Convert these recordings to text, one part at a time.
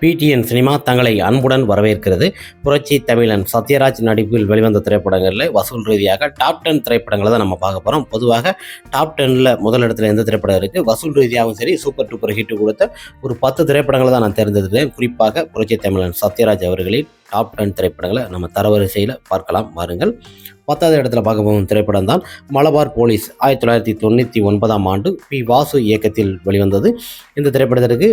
PTN cinema தங்களை அன்புடன் வரவேற்கிறது. புரட்சி தமிழன் சத்யராஜ் நடிப்பில் வெளிவந்த திரைப்படங்களில் வசூல் ரீதியாக டாப் டென் திரைப்படங்களை தான் நம்ம பார்க்க போகிறோம் பொதுவாக டாப் டென்னில் முதலிடத்தில் எந்த திரைப்படம் இருக்குது வசூல் ரீதியாகவும் சரி சூப்பர் டூப்பர் ஹிட் கொடுத்த ஒரு பத்து திரைப்படங்களை தான் நான் தேர்ந்தெடுக்கிறேன் குறிப்பாக புரட்சி தமிழன் சத்யராஜ் அவர்களின் டாப் டென் திரைப்படங்களை நம்ம தரவரிசையில் பார்க்கலாம். வாருங்கள். பத்தாவது இடத்துல பார்க்க போகும் திரைப்படம் தான் மலபார் போலீஸ். ஆயிரத்தி தொள்ளாயிரத்தி தொண்ணூற்றி ஒன்பதாம் ஆண்டு பி வாசு இயக்கத்தில் வெளிவந்தது. இந்த திரைப்படத்திற்கு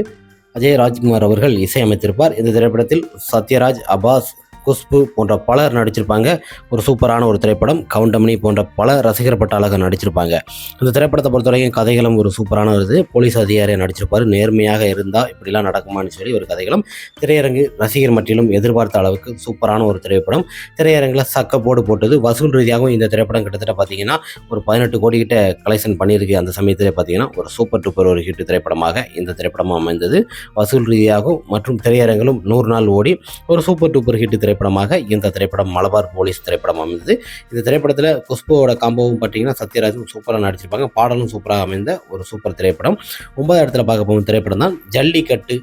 அஜய் ராஜ்குமார் அவர்கள் இசையமைத்திருப்பார். இந்த திரைப்படத்தில் சத்யராஜ் அபாஸ் குஷ்பு போன்ற பலர் நடிச்சிருப்பாங்க. ஒரு சூப்பரான ஒரு திரைப்படம். கவுண்டமணி போன்ற பல ரசிகர் பட்டாளர்கள் நடிச்சிருப்பாங்க. இந்த திரைப்படத்தை பொறுத்த வரைக்கும் கதைகளும் ஒரு சூப்பரான ஒரு இது. போலீஸ் அதிகாரியாக நடிச்சிருப்பார். நேர்மையாக இருந்தால் இப்படிலாம் நடக்குமான்னு சொல்லி ஒரு கதைகளும். திரையரங்கு ரசிகர் மட்டிலும் எதிர்பார்த்த அளவுக்கு சூப்பரான ஒரு திரைப்படம். திரையரங்கில் சக்கப்போடு போட்டது. வசூல் ரீதியாகவும் இந்த திரைப்படம் கிட்டத்தட்ட பார்த்தீங்கன்னா ஒரு பதினெட்டு கோடி கிட்ட கலெக்ஷன் பண்ணியிருக்கு. அந்த சமயத்தில் பார்த்தீங்கன்னா ஒரு சூப்பர் டூப்பர் ஒரு ஹிட் திரைப்படமாக இந்த திரைப்படமும் அமைந்தது. வசூல் ரீதியாகவும் மற்றும் திரையரங்கிலும் நூறு நாள் ஓடி ஒரு சூப்பர் டூப்பர் ஹிட் திரைப்படமாக இந்த திரைப்படம் மலபார் போலீஸ் திரைப்படம் அமைந்தது. இந்த திரைப்படத்தில் குஷ்புவோட காம்போவும் பார்த்தீங்கன்னா சத்யராஜும் சூப்பராக நடிச்சிருப்பாங்க. பாடலும் சூப்பராக அமைந்த ஒரு சூப்பர் திரைப்படம். ஒன்பதாம் இடத்துல பார்க்க போகும் திரைப்படம் தான் ஜல்லிக்கட்டு.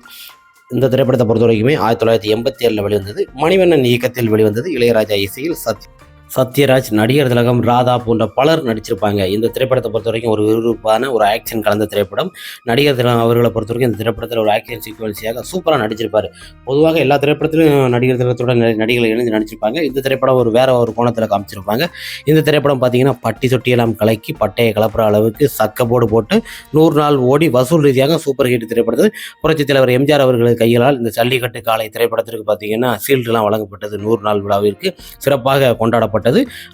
இந்த திரைப்படத்தை பொறுத்த வரைக்குமே ஆயிரத்தி தொள்ளாயிரத்தி எண்பத்தி ஏழில் வெளிவந்தது. மணிவண்ணன் இயக்கத்தில் வெளிவந்தது இளையராஜா இசையில் சத் சத்யராஜ் நடிகர் திலகம் ராதா போன்ற பலர் நடிச்சிருப்பாங்க. இந்த திரைப்படத்தை பொறுத்த வரைக்கும் ஒரு விறுவிறுப்பான ஒரு ஆக்ஷன் கலந்த திரைப்படம். நடிகர் திலகம் அவர்களை பொறுத்த வரைக்கும் இந்த திரைப்படத்தில் ஒரு ஆக்ஷன் சீக்வன்ஸியாக சூப்பராக நடிச்சிருப்பார். பொதுவாக எல்லா திரைப்படத்திலும் நடிகர் திலகத்தோட நடி- நடிகர்கள் இணைந்து நடிச்சிருப்பாங்க. இந்த திரைப்படம் ஒரு வேற ஒரு கோணத்தில் காமிச்சிருப்பாங்க. இந்த திரைப்படம் பார்த்தீங்கன்னா பட்டி சொட்டியெல்லாம் கலக்கி பட்டையை கலப்புற அளவுக்கு சக்கப்போடு போட்டு நூறு நாள் ஓடி வசூல் ரீதியாக சூப்பர் ஹிட் திரைப்படத்தில் புரட்சித் தலைவர் எம்ஜிஆர் அவர்களது கைகளால் இந்த ஜல்லிக்கட்டு காலை திரைப்படத்திற்கு பார்த்தீங்கன்னா சீல்டுலாம் வழங்கப்பட்டது நூறு நாள் விழாவிற்கு சிறப்பாக கொண்டாடப்பட்டது.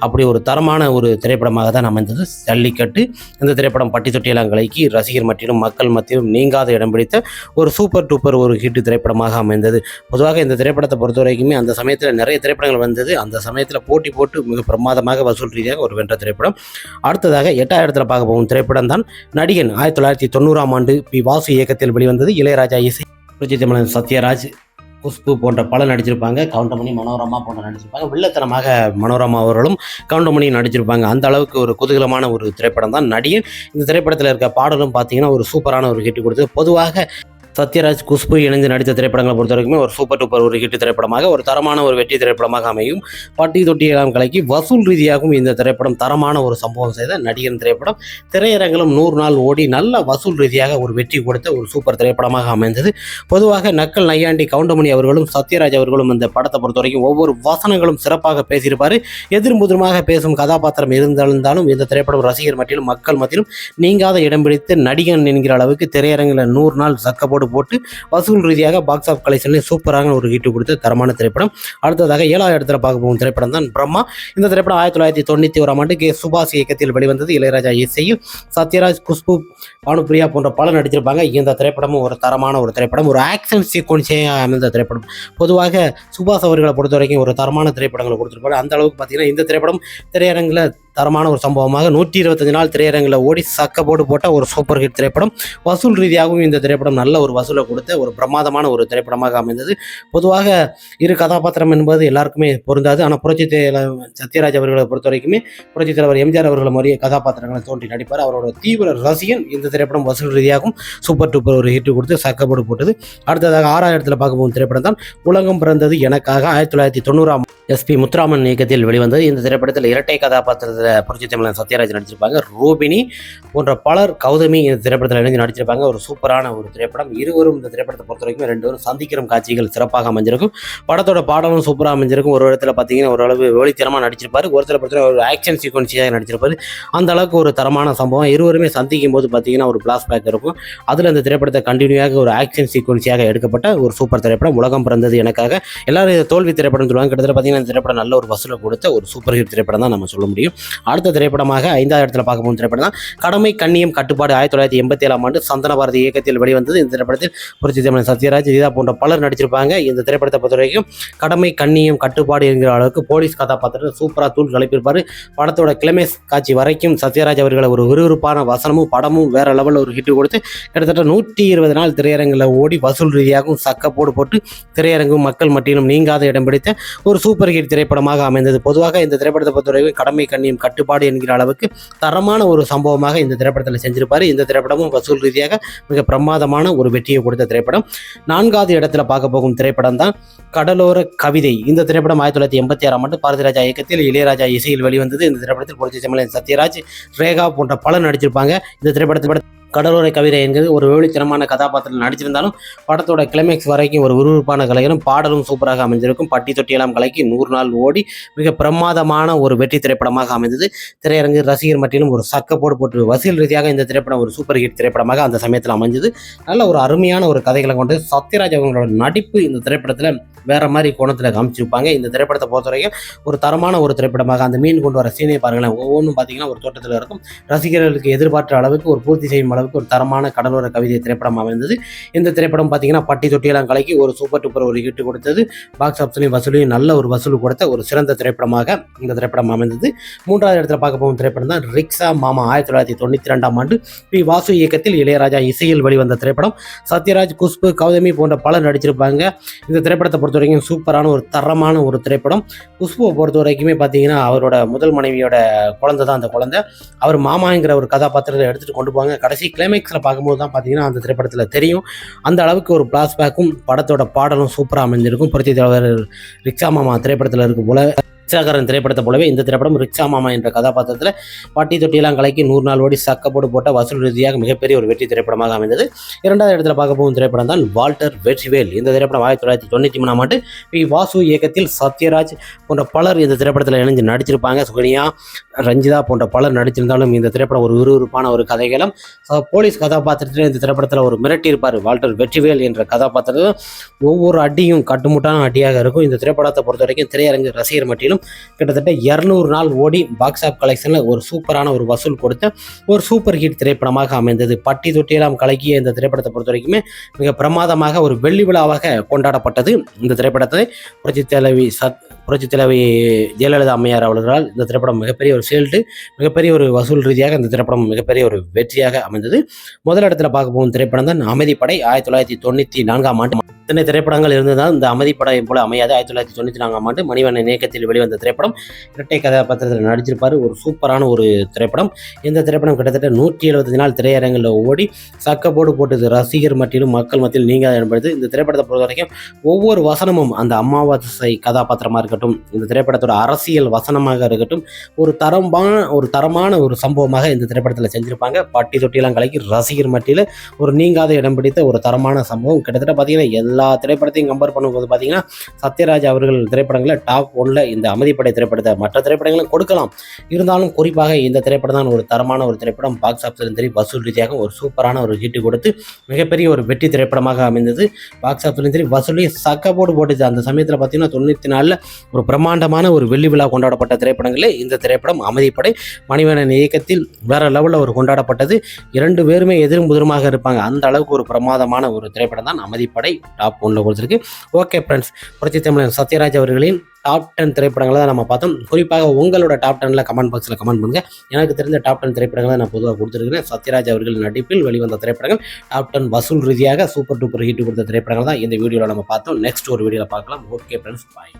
அப்படி ஒரு தரமான ஒரு திரைப்படமாக தான் அமைந்தது. ஜல்லிக்கட்டு இந்த திரைப்படம் பட்டி தொட்டியெல்லாம் கலைக்கு ரசிகர் மட்டிலும் மக்கள் மத்தியிலும் நீங்காத இடம் பிடித்த ஒரு சூப்பர் டூப்பர் ஒரு ஹிட் திரைப்படமாக அமைந்தது. பொதுவாக இந்த திரைப்படத்தை பொறுத்த வரைக்குமே அந்த சமயத்தில் நிறைய திரைப்படங்கள் வந்தது. அந்த சமயத்தில் போட்டி போட்டு மிக பிரமாதமாக வசூல் ரீதியாக ஒரு வென்ற திரைப்படம். அடுத்ததாக எட்டாயிரத்தில் இடத்துல பார்க்க போகும் திரைப்படம் தான் நடிகன் ஆயிரத்தி தொள்ளாயிரத்தி தொண்ணூறாம் ஆண்டு பி வாசு இயக்கத்தில் வெளிவந்தது. இளையராஜா இசை புரட்சி தமிழன் சத்யராஜ். குஷ்பு போன்ற பல நடிச்சிருப்பாங்க. கவுண்டமணி மனோரமா போன்ற நடிச்சிருப்பாங்க. வில்லத்தனமாக மனோரமா அவர்களும் கவுண்டமணி நடிச்சிருப்பாங்க. அந்த அளவுக்கு ஒரு குதூகலமான ஒரு திரைப்படம் தான் நடிகன். இந்த திரைப்படத்தில் இருக்க பாடலும் பார்த்தீங்கன்னா ஒரு சூப்பரான ஒரு ஹிட் கொடுத்து பொதுவாக சத்யராஜ் குஷ்பு இணைந்து நடித்த திரைப்படங்களை பொறுத்த வரைக்குமே ஒரு சூப்பர் டூப்பர் ஒரு ஹிட் திரைப்படமாக ஒரு தரமான ஒரு வெற்றி திரைப்படமாக அமையும். பட்டி தொட்டி எல்லாம் கலக்கி வசூல் ரீதியாகவும் இந்த திரைப்படம் தரமான ஒரு சம்பவம் செய்த நடிகன் திரைப்படம். திரையரங்கிலும் நூறு நாள் ஓடி நல்ல வசூல் ரீதியாக ஒரு வெற்றி கொடுத்த ஒரு சூப்பர் திரைப்படமாக அமைந்தது. பொதுவாக நக்கல் நையாண்டி கவுண்டமணி அவர்களும் சத்யராஜ் அவர்களும் இந்த படத்தை பொறுத்த வரைக்கும் ஒவ்வொரு வசனங்களும் சிறப்பாக பேசியிருப்பார். எதிர்முதிரமாக பேசும் கதாபாத்திரம் இருந்தாலும் இந்த திரைப்படம் ரசிகர் மத்தியிலும் மக்கள் மத்தியிலும் நீங்காத இடம் பிடித்து நடிகன் என்கிற அளவுக்கு திரையரங்கில் நூறு நாள் சக்கப்போடு போட்டு வசூல் ரீதியாக பாக்ஸ் ஆஃப் கலெக்ஷனில் சூப்பரான ஒரு ஹிட் கொடுத்த தரமான திரைப்படம். அடுத்ததாக ஏழாவது இடத்துல பார்க்க போகும் திரைப்படம் தான் பிரம்மா. இந்த திரைப்படம் ஆயிரத்தி தொள்ளாயிரத்தி தொண்ணூற்றி ஓராம் ஆண்டு கே சுபாஷ் இயக்கத்தில் வெளிவந்தது. இளையராஜா இசையும் சத்யராஜ் குஷ்பு பானுப்பிரியா போன்ற பலர் நடிச்சிருப்பாங்க இந்த திரைப்படமும் ஒரு தரமான ஒரு திரைப்படம். ஒரு ஆக்ஷன் சீக்வன்ஸே அமைந்த திரைப்படம். பொதுவாக சுபாஷ் அவர்களை பொறுத்த வரைக்கும் ஒரு தரமான திரைப்படங்களை கொடுத்துருப்பாரு அந்த அளவுக்கு பார்த்தீங்கன்னா இந்த திரைப்படம் திரையரங்கில் தரமான ஒரு சம்பவமாக நூற்றி இருபத்தஞ்சு நாள் திரையரங்கில் ஓடி சக்கப்போடு போட்ட ஒரு சூப்பர் ஹிட் திரைப்படம். வசூல் ரீதியாகவும் இந்த திரைப்படம் நல்ல ஒரு வசூலை கொடுத்த ஒரு பிரமாதமான ஒரு திரைப்படமாக அமைந்தது. பொதுவாக இரு கதாபாத்திரம் என்பது எல்லாருக்குமே பொருந்தாது. ஆனால் புரட்சி தே- சத்யராஜ் அவர்களை பொறுத்த வரைக்குமே புரட்சி தலைவர் எம்ஜிஆர் அவர்கள் மாதிரியே கதாபாத்திரங்களை தோன்றி நடிப்பார். அவரோட தீவிர ரசிகன் இந்த திரைப்படம் வசூல் ரீதியாகவும் சூப்பர் டூப்பர் ஒரு ஹிட் கொடுத்து சக்கப்போடு போட்டது. அடுத்ததாக ஆறாயிரத்தில் பார்க்கும்போது பார்க்க போகும் திரைப்படம் தான் உலகம் பிறந்தது எனக்காக. ஆயிரத்தி தொள்ளாயிரத்தி தொண்ணூறாம் எஸ்பி முத்துராமன் இயக்கத்தில் வெளிவந்தது. இந்த திரைப்படத்தில் இரட்டை கதாபாத்திரத்தில் புரட்சி தமிழன் சத்யராஜ் நடிச்சிருப்பாங்க. ரூபினி போன்ற பலர் கௌதமி இந்த திரைப்படத்தில் இணைந்து நடிச்சிருப்பாங்க. ஒரு சூப்பரான ஒரு திரைப்படம். இருவரும் இந்த திரைப்படத்தை பொறுத்த வரைக்கும் ரெண்டு பேரும் சந்திக்கிற காட்சிகள் சிறப்பாக அமைஞ்சிருக்கும். படத்தோட பாடலும் சூப்பராக அமைஞ்சிருக்கும். ஒரு இடத்துல பார்த்தீங்கன்னா ஓரளவு வெளித்தனமாக நடிச்சிருப்பாரு. ஒரு சில பிரச்சனை ஒரு ஆக்ஷன் சீக்வன்ஸியாக நடிச்சிருப்பாரு. அந்த அளவுக்கு ஒரு தரமான சம்பவம். இருவருமே சந்திக்கும் போது பார்த்தீங்கன்னா ஒரு பிளாஸ்பேக் இருக்கும். அதில் அந்த திரைப்படத்தை கண்டினியூவாக ஒரு ஆக்ஷன் சீக்வன்ஸியாக எடுக்கப்பட்ட ஒரு சூப்பர் திரைப்படம் உலகம் பிறந்தது எனக்காக. எல்லாரும் தோல்வி திரைப்படம் சொல்லுவாங்க. கிட்டத்தட்ட பார்த்தீங்கன்னா இந்த திரைப்படம் நல்ல ஒரு வசூலை கொடுத்த ஒரு சூப்பர் ஹிட் திரைப்படம் தான் நம்ம சொல்ல முடியும். அடுத்த திரைப்படமாக ஐந்தாவது இடத்துல பார்க்க போகும் திரைப்படம் தான் கடமை கண்ணியம் கட்டுப்பாடு ஆயிரத்தி தொள்ளாயிரத்தி எண்பத்தி ஏழாம் ஆண்டு சந்தன பாரதி இயக்கத்தில் வெளிவந்தது. இந்த திரைப்படத்தில் புரட்சி தமிழன் சத்யராஜ் இதா போன்ற பலர் நடிச்சிருப்பாங்க. இந்த திரைப்படத்தை பொறுத்த வரைக்கும் கடமை கண்ணியம் கட்டுப்பாடு என்கிற அளவுக்கு போலீஸ் கதாபாத்திரத்தை சூப்பராக தூள் கலப்பியிருப்பார். படத்தோட கிளைமேஸ் காட்சி வரைக்கும் சத்யராஜ் அவர்களை ஒரு விறுவிறுப்பான வசனமும் படமும் வேற லெவலில் ஒரு ஹிட் கொடுத்து கிட்டத்தட்ட நூற்றி இருபது நாள் திரையரங்கில் ஓடி வசூல் ரீதியாகவும் சக்கப்போடு போட்டு திரையரங்கும் மக்கள் மட்டிலும் நீங்காத இடம் பிடித்த ஒரு சூப்பர் சூப்பர் ஹிட் திரைப்படமாக அமைந்தது. பொதுவாக இந்த திரைப்படத்தை பொறுத்தவரைக்கும் கடமை கண்ணியம் கட்டுப்பாடு என்கிற அளவுக்கு தரமான ஒரு சம்பவமாக இந்த திரைப்படத்தில் செஞ்சிருப்பார். இந்த திரைப்படமும் வசூல் ரீதியாக மிக பிரமாதமான ஒரு வெற்றியை கொடுத்த திரைப்படம். நான்காவது இடத்துல பார்க்க போகும் திரைப்படம் தான் கடலோர கவிதை. இந்த திரைப்படம் ஆயிரத்தி தொள்ளாயிரத்தி எண்பத்தி ஆறாம் ஆண்டு பாரதிராஜா இயக்கத்தில் இளையராஜா இசையில் வெளிவந்தது. இந்த திரைப்படத்தில் புரட்சி சமலன் சத்யராஜ் ரேகா போன்ற பலர் நடிச்சிருப்பாங்க. இந்த திரைப்படத்தை கடலோரை கவிதை என்கிறது ஒரு வெளித்தனமான கதாபாத்திரம் நடிச்சிருந்தாலும் படத்தோட கிளைமேக்ஸ் வரைக்கும் ஒரு விறுவிறுப்பான கலைகளும் பாடலும் சூப்பராக அமைந்திருக்கும். பட்டி தொட்டியெல்லாம் கலைக்கு நூறு நாள் ஓடி மிக பிரமாதமான ஒரு வெற்றி திரைப்படமாக அமைந்தது. திரையரங்கு ரசிகர் மட்டிலும் ஒரு சக்கப்போடு போட்டு வசூல் ரீதியாக இந்த திரைப்படம் ஒரு சூப்பர் ஹிட் திரைப்படமாக அந்த சமயத்தில் அமைஞ்சது. நல்ல ஒரு அருமையான ஒரு கதைகளை கொண்டு சத்யராஜ் அவங்களோட நடிப்பு இந்த திரைப்படத்தில் வேற மாதிரி கோணத்தில் காமிச்சிருப்பாங்க. இந்த திரைப்படத்தை பொறுத்த வரைக்கும் ஒரு தரமான ஒரு திரைப்படமாக அந்த மீன் கொண்டு வர சீனியை பாருங்களேன். ஒவ்வொன்றும் பார்த்தீங்கன்னா ஒரு தோட்டத்தில் இருக்கும். ரசிகர்களுக்கு எதிர்பார்த்த அளவுக்கு ஒரு பூர்த்தி செய்யும் அளவு அளவுக்கு ஒரு தரமான கடலோர கவிதை திரைப்படம் அமைந்தது. இந்த திரைப்படம் பார்த்தீங்கன்னா பட்டி தொட்டியெல்லாம் கலக்கி ஒரு சூப்பர் டூப்பர் ஒரு ஹிட் கொடுத்தது. பாக்ஸ் ஆஃபீஸ்லையும் வசூலையும் நல்ல ஒரு வசூல் கொடுத்த ஒரு சிறந்த திரைப்படமாக இந்த திரைப்படம் அமைந்தது. மூன்றாவது இடத்துல பார்க்க போகும் திரைப்படம் தான் ரிக்ஷா மாமா ஆயிரத்தி தொள்ளாயிரத்தி தொண்ணூற்றி ரெண்டாம் ஆண்டு பி. வாசு இயக்கத்தில் இளையராஜா இசையில் வெளிவந்த திரைப்படம். சத்யராஜ் குஷ்பு கௌதமி போன்ற பலர் நடிச்சிருப்பாங்க. இந்த திரைப்படத்தை பொறுத்த வரைக்கும் சூப்பரான ஒரு தரமான ஒரு திரைப்படம். குஷ்புவை பொறுத்த வரைக்குமே பார்த்தீங்கன்னா அவரோட முதல் மனைவியோட குழந்தை தான் அந்த குழந்தை. அவர் மாமாங்கிற ஒரு கதாபாத்திரத்தை எடுத்துகிட்டு கொண்டு போவாங்க. கடைசி கிளைமேக்ஸில் பார்க்கும்போது தான் பார்த்தீங்கன்னா அந்த திரைப்படத்தில் தெரியும். அந்த அளவுக்கு ஒரு பிளாஸ்பேக்கும் படத்தோட பாடலும் சூப்பராக அமைஞ்சிருக்கும். புரட்சி தலைவர் ரிக்ஷா மாமா திரைப்படத்தில் இருக்கும் போல. ரிக்ஷாக்காரன் திரைப்படத்தை போலவே இந்த திரைப்படம் ரிக்ஷா மாமா என்ற கதாபாத்திரத்தில் பாட்டி தொட்டியெல்லாம் கலக்கி நூறு நாள் ஓடி சக்கப்போடு போட்ட வசூல் ரீதியாக மிகப்பெரிய ஒரு வெற்றி திரைப்படமாக அமைந்தது. இரண்டாவது இடத்துல பார்க்க போகும் திரைப்படம் தான் வால்டர் வெற்றிவேல். இந்த திரைப்படம் ஆயிரத்தி தொள்ளாயிரத்தி தொண்ணூற்றி மூணாம் ஆண்டு பி வாசு இயக்கத்தில் சத்யராஜ் போன்ற பலர் இந்த திரைப்படத்தில் இணைஞ்சு நடிச்சிருப்பாங்க. சுகனியா ரஞ்சிதா போன்ற பலர் நடிச்சிருந்தாலும் இந்த திரைப்படம் ஒரு விறுவிறுப்பான ஒரு கதைகளும். போலீஸ் கதாபாத்திரத்தில் இந்த திரைப்படத்தில் ஒரு மிரட்டி இருப்பார் வால்டர் வெற்றிவேல் என்ற கதாபாத்திரத்தில் ஒவ்வொரு அடியும் கட்டுமுட்டான அடியாக இருக்கும். இந்த திரைப்படத்தை பொறுத்த வரைக்கும் திரையரங்கு ரசிகர் மட்டிலும் கிட்டத்தட்ட இரநூறு நாள் ஓடி பாக்ஸ் ஆஃப் கலெக்ஷனில் ஒரு சூப்பரான ஒரு வசூல் கொடுத்த ஒரு சூப்பர் ஹிட் திரைப்படமாக அமைந்தது. பட்டி தொட்டியெல்லாம் கலக்கிய இந்த திரைப்படத்தை பொறுத்த வரைக்குமே மிக பிரமாதமாக ஒரு வெள்ளி விழாவாக கொண்டாடப்பட்டது. இந்த திரைப்படத்தை புரட்சி தலைவி சத் புரட்சி தலைவி ஜெயலலிதா அம்மையார் அவர்களால் இந்த திரைப்படம் மிகப்பெரிய ஒரு சேல்ட்டு மிகப்பெரிய ஒரு வசூல் ரீதியாக இந்த திரைப்படம் மிகப்பெரிய ஒரு வெற்றியாக அமைந்தது. முதல் இடத்துல பார்க்க போகும் திரைப்படம் தான் அமைதிப்படை. ஆயிரத்தி தொள்ளாயிரத்தி தொண்ணூற்றி நான்காம் ஆண்டு இத்தனை திரைப்படங்கள் இருந்ததால் இந்த படம் போல அமையாது. ஆயிரத்தி தொள்ளாயிரத்தி தொண்ணூற்றி நான்காம் ஆண்டு மணிவண்ணன் இயக்கத்தில் வெளிவந்த திரைப்படம் இரட்டை கதாபாத்திரத்தில் நடிச்சிருப்பார். ஒரு சூப்பரான ஒரு திரைப்படம். இந்த திரைப்படம் கிட்டத்தட்ட நூற்றி எழுபத்தஞ்சு நாள் திரையரங்கில் ஓடி சக்கப்போடு போட்டது ரசிகர் மத்தியிலும் மக்கள் மத்தியில் நீங்க என்பது இந்த திரைப்படத்தை பொறுத்த வரைக்கும் ஒவ்வொரு வசனமும் அந்த அமாவாசை கதாபாத்திரமாக இருக்கட்டும் இந்த திரைப்படத்தோட அரசியல் வசனமாக இருக்கட்டும் ஒரு தரமான ஒரு தரமான ஒரு சம்பவமாக இந்த திரைப்படத்தில் செஞ்சிருப்பாங்க. பட்டி தொட்டியெல்லாம் கலக்கி ரசிகர் மட்டியில் ஒரு நீங்காத இடம் பிடித்த ஒரு தரமான சம்பவம். கிட்டத்தட்ட பார்த்தீங்கன்னா எல்லா திரைப்படத்தையும் கம்பேர் பண்ணும்போது பார்த்தீங்கன்னா சத்யராஜ் அவர்கள் திரைப்படங்களில் டாப் ஒன்ல இந்த அமைதிப்படை திரைப்படத்தை மற்ற திரைப்படங்களும் கொடுக்கலாம். இருந்தாலும் குறிப்பாக இந்த திரைப்படம் தான் ஒரு தரமான ஒரு திரைப்படம். பாக்ஸ் ஆஃபீஸிலும் சரி வசூல் ரீதியாக ஒரு சூப்பரான ஒரு ஹிட் கொடுத்து மிகப்பெரிய ஒரு வெற்றி திரைப்படமாக அமைந்தது. பாக்ஸ் ஆஃபீஸ்லையும் சரி வசூலையும் சக்கப்போடு போட்டுச்சு. அந்த சமயத்தில் பார்த்தீங்கன்னா தொண்ணூற்றி நாலில் ஒரு பிரம்மாண்டமான ஒரு வெள்ளி விழா கொண்டாடப்பட்ட திரைப்படங்களே இந்த திரைப்படம். அமைதிப்படை மணிவண்ணன் இயக்கத்தில் வேற லெவலில் ஒரு கொண்டாடப்பட்டது. இரண்டு பேருமே எதிரும் புதிருமாக இருப்பாங்க. அந்த அளவுக்கு ஒரு பிரமாதமான ஒரு திரைப்படம் தான் அமைதிப்படை டாப் ஒன்ல கொடுத்துருக்கு. ஓகே ஃப்ரெண்ட்ஸ் புரட்சி தமிழன் சத்யராஜ் அவர்களின் டாப் டென் திரைப்படங்களை தான் நம்ம பார்த்தோம். குறிப்பாக உங்களோட டாப் டெனில் கமெண்ட் பாக்ஸில் கமெண்ட் பண்ணுங்கள் எனக்கு தெரிஞ்ச டாப் டென் திரைப்படங்களை நான் பொதுவாக கொடுத்துருக்கிறேன். சத்யராஜ் அவர்கள் நடிப்பில் வெளிவந்த திரைப்படங்கள் டாப் டென் வசூல் ரீதியாக சூப்பர் டூப்பர் ஹிட் கொடுத்த திரைப்படங்கள் தான் இந்த வீடியோவில் நம்ம பார்த்தோம். நெக்ஸ்ட் ஒரு வீடியோவில் பார்க்கலாம். Okay friends bye